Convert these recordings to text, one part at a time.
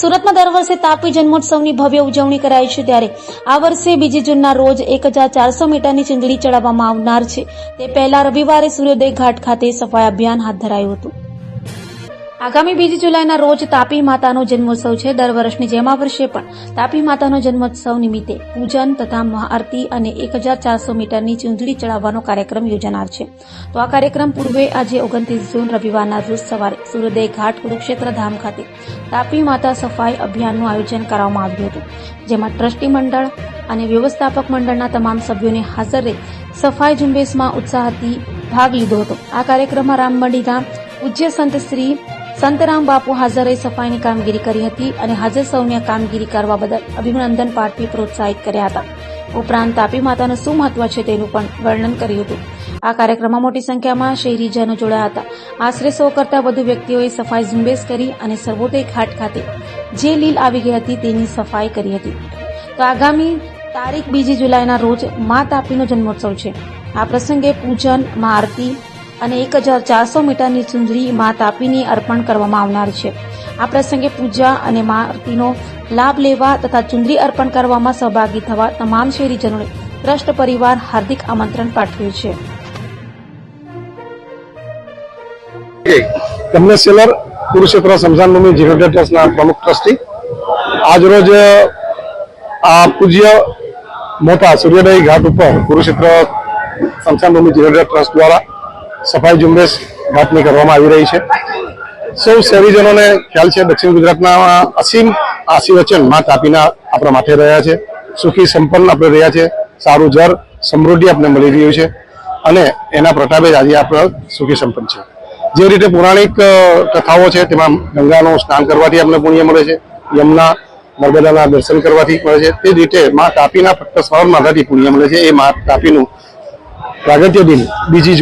સુરતમાં દર વર્ષે તાપી જન્મોત્સવની ભવ્ય ઉજવણી કરાય છે ત્યારે આ વર્ષે બીજી જૂનના રોજ એક હજાર ચારસો મીટરની ચૂંદડી ચડાવવામાં આવનાર છે. તે પહેલા રવિવારે સૂર્યોદય ઘાટ ખાતે સફાઈ અભિયાન હાથ ધરાયું હતું. આગામી બીજી જુલાઈના રોજ તાપી માતાનો જન્મોત્સવ છે. દર વર્ષની જેમ આ વર્ષે પણ તાપી માતાનો જન્મોત્સવ નિમિત્તે પૂજન તથા મહાઆરતી અને એક હજાર ચારસો મીટરની ચૂંદડી ચડાવવાનો કાર્યક્રમ યોજાનાર છે. તો આ કાર્યક્રમ પૂર્વે આજે ઓગણત્રીસ જૂન રવિવારના રોજ સવારે સૂર્યોદય ઘાટ કુરુક્ષેત્ર ધામ ખાતે તાપી માતા સફાઈ અભિયાનનું આયોજન કરવામાં આવ્યું હતું. જેમાં ટ્રસ્ટી મંડળ અને વ્યવસ્થાપક મંડળના તમામ સભ્યોને હાજર રહી સફાઈ ઝુંબેશમાં ઉત્સાહથી ભાગ લીધો હતો. આ કાર્યક્રમમાં રામમંડીના પૂજ્ય સંત શ્રી સંતરામ બાપુ હાજરે સફાઈની કામગીરી કરી હતી અને હાજર સૌને કામગીરી કરવા બદલ અભિનંદન પાઠવી પ્રોત્સાહિત કર્યા હતા. ઉપરાંત તાપી માતાનું શું મહત્વ છે તેનું પણ વર્ણન કર્યું હતું. આ કાર્યક્રમમાં મોટી સંખ્યામાં શહેરીજનો જોડાયા હતા. આશરે સો કરતા વધુ વ્યક્તિઓએ સફાઈ ઝુંબેશ કરી અને સર્વોદય ઘાટ ખાતે જે લીલ આવી ગઈ હતી તેની સફાઈ કરી હતી. તો આગામી તારીખ બીજી જુલાઈના રોજ મા તાપીનો જન્મોત્સવ છે. આ પ્રસંગે પૂજન, મા આરતી અને એક હજાર ચારસો મીટરની ચુંદડી મા તાપીની અર્પણ કરવામાં આવનાર છે. આ પ્રસંગે પૂજા અને આરતીનો લાભ લેવા તથા ચુંદડી અર્પણ કરવામાં સહભાગી થવા તમામ શહેરીજનોને ટ્રસ્ટ પરિવાર હાર્દિક આમંત્રણ પાઠવ્યું છે. કમલેશ સેલર કુરુક્ષેત્ર સમસાન ભૂમિ જીરોડર ટ્રસ્ટના પ્રમુખ ટ્રસ્ટી, આજરોજ આ પૂજ્ય મોટા સૂર્યોદય ઘાટ ઉપર કુરુક્ષેત્ર સમસાન ભૂમિ જીરોડર ટ્રસ્ટ દ્વારા સફાઈ ઝુંબેશ ઘાટની કરવામાં આવી રહી છે. સૌ શહેરીજનોને ખ્યાલ છે, દક્ષિણ ગુજરાતના અસીમ આશીર્વચનમાં તાપીના આપણા માથે રહ્યા છે. સુખી, સંપન્ન આપણે રહ્યા છે. સારું જર સમૃદ્ધિ આપણે મળી રહ્યું છે. અને એના પ્રતાપે જ આજે આપણે સુખી, સંપન્ન છે જે રીતે પૌરાણિક કથાઓ છે, તેમાં ગંગાનું સ્નાન કરવાથી આપણે પુણ્ય મળે છે. યમુના નર્મદાના દર્શન કરવાથી મળે છે. તે રીતે મા તાપીના ફક્ત સ્મરણ માથાથી પુણ્ય મળે છે. એ મા તાપીનું પ્રાગત્ય દિન બીજી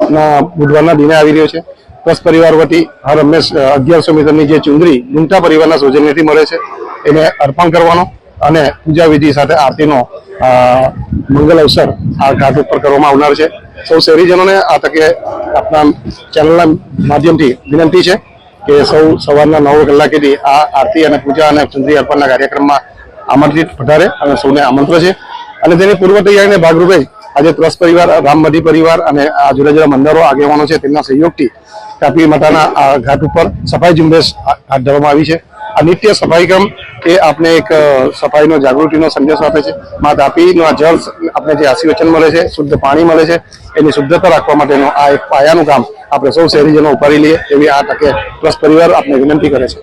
જુલાઈના બુધવારના દિને આવી રહ્યો છે. દસ પરિવાર વતી હર હંમેશ અગિયારસો મીટરની જે ચુંદરી ગુંટા પરિવારના સૌજન્યથી મળે છે, એને અર્પણ કરવાનો અને પૂજા વિધિ સાથે આરતીનો મંગલ અવસર આ ઘાટ ઉપર કરવામાં આવનાર છે. સૌ શહેરીજનોને આ તકે આપણા ચેનલના માધ્યમથી વિનંતી છે કે સૌ સવારના નવ કલાકેથી આ આરતી અને પૂજા અને ચુંદરી અર્પણના કાર્યક્રમમાં આમંત્રિત પધારે અને સૌને આમંત્રણ છે. અને તેની પૂર્વ તૈયારીને ભાગરૂપે આજે ટ્રસ્ટ પરિવાર રામમધી પરિવાર અને આ જુદા જુદા મંદિરો આગેવાનો છે, તેમના સહયોગથી તાપી માતાના ઘાટ ઉપર સફાઈ ઝુંબેશ હાથ ધરવામાં આવી છે. આ નિત્ય સફાઈ ક્રમ એ આપણે એક સફાઈનો જાગૃતિનો સંદેશ આપે છે. મા તાપીનું આ જળ આપણે જે આશીર્વચન મળે છે, શુદ્ધ પાણી મળે છે, એની શુદ્ધતા રાખવા માટેનું આ એક પાયાનું કામ આપણે સૌ શહેરીજનો ઉપાડી લઈએ એવી આ તકે ટ્રસ્ટ પરિવાર આપને વિનંતી કરે છે.